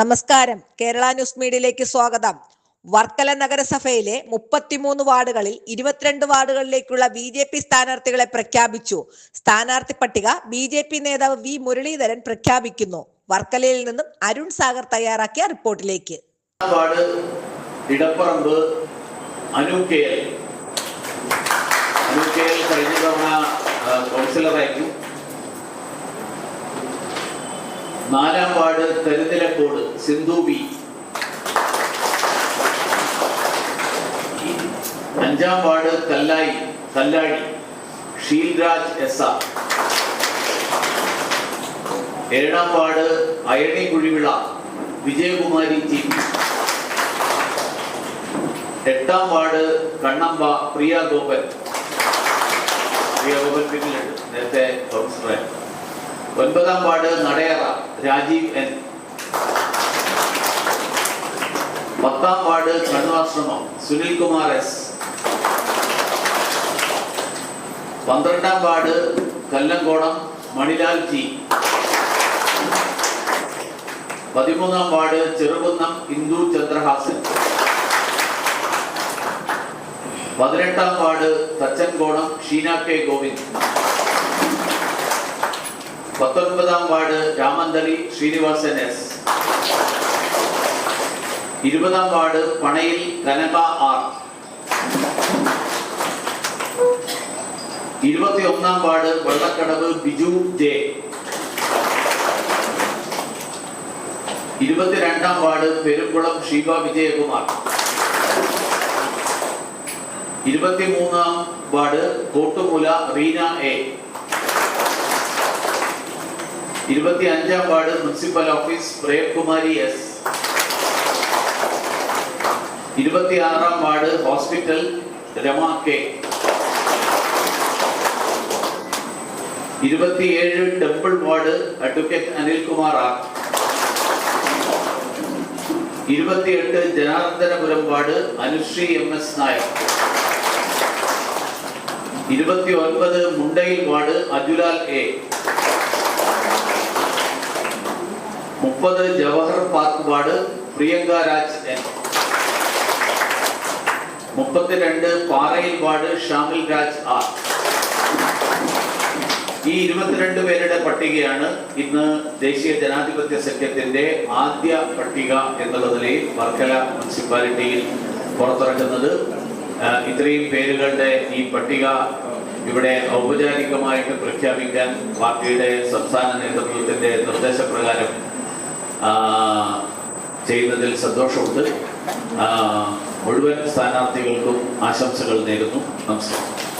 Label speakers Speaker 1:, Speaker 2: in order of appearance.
Speaker 1: നമസ്കാരം. കേരള ന്യൂസ് മീഡിയയിലേക്ക് സ്വാഗതം. വർക്കല നഗരസഭയിലെ മുപ്പത്തിമൂന്ന് വാർഡുകളിൽ ഇരുപത്തിരണ്ട് വാർഡുകളിലേക്കുള്ള ബി ജെ പി സ്ഥാനാർത്ഥികളെ പ്രഖ്യാപിച്ചു. സ്ഥാനാർത്ഥി പട്ടിക ബി ജെ പി നേതാവ് വി മുരളീധരൻ പ്രഖ്യാപിക്കുന്നു. വർക്കലയിൽ നിന്നും അരുൺ സാഗർ തയ്യാറാക്കിയ റിപ്പോർട്ടിലേക്ക്.
Speaker 2: ഇടപ്പറമ്പ് അനു കഴിഞ്ഞ തവണ കൗൺസിലറായിരുന്നു. നാലാം വാർഡ് കരുനിലക്കോട് സിന്ധു ബി അഞ്ചാം ward Kallayi Kalladi Sheelraj S R. ഏഴാം വാർഡ് അയണി കുഴിവിള വിജയകുമാരി ടി എട്ടാം വാർഡ് കണ്ണമ്പ പ്രിയ ഗോപൻ. പ്രിയ ഗോപൻ പിന്നിലുണ്ട്. നേരത്തെ കൗൺസിലറെ ഒൻപതാം വാർഡ് നടയറ രാജീവ് എൻ. പത്താം വാർഡ് കണ്ണുവാശ്രമം സുനിൽ കുമാർ എസ്. പന്ത്രണ്ടാം വാർഡ് കല്ലങ്കോണം മണിലാൽ ജി. പതിമൂന്നാം വാർഡ് ചെറുകുന്നം ഇന്ദു ചന്ദ്രഹാസൻ. പതിനെട്ടാം വാർഡ് തച്ചൻകോണം ഷീന കെ ഗോവിന്ദ്. പത്തൊൻപതാം വാർഡ് രാമന്തളി ശ്രീനിവാസൻ എസ്. ഇരുപതാം വാർഡ് പണയിൽ കനക ആർ. ഇരുപത്തിയൊന്നാം വാർഡ് വെള്ളക്കടവ് ബിജു ജെ. ഇരുപത്തിരണ്ടാം വാർഡ് പെരുംകുളം ഷീബ വിജയകുമാർ. ഇരുപത്തിമൂന്നാം വാർഡ് കോട്ടുമുല റീന എ. ഇരുപത്തി അഞ്ചാം ward municipal office Premkumari S. ഇരുപത്തിയാറാം വാർഡ് ഹോസ്പിറ്റൽ രമ കെ. ഇരുപത്തിയേഴ് temple ward advocate Anilkumar R. ഇരുപത്തിയെട്ട് Janardanapuram ward Anusree M S Nair. ഇരുപത്തി ഒൻപത് മുണ്ടയിൽ വാർഡ് അജുലാൽ എ. മുപ്പത് Jawahar park ward Priyanka Raj N മുപ്പത്തിരണ്ട് പാറയിൽ വാർഡ് ഷാമിൽ രാജ് ആർ. ഈ ഇരുപത്തിരണ്ട് പേരുടെ പട്ടികയാണ് ഇന്ന് ദേശീയ ജനാധിപത്യ സഖ്യത്തിന്റെ ആദ്യ പട്ടിക എന്നുള്ള നിലയിൽ വർക്കല മുനിസിപ്പാലിറ്റിയിൽ പുറത്തിറക്കുന്നത്. ഇത്രയും പേരുകളുടെ ഈ പട്ടിക ഇവിടെ ഔപചാരികമായിട്ട് പ്രഖ്യാപിക്കാൻ പാർട്ടിയുടെ സംസ്ഥാന നേതൃത്വത്തിന്റെ നിർദ്ദേശപ്രകാരം ചെയ്യുന്നതിൽ സന്തോഷമുണ്ട്. മുഴുവൻ സ്ഥാനാർത്ഥികൾക്കും ആശംസകൾ നേരുന്നു. നമസ്കാരം.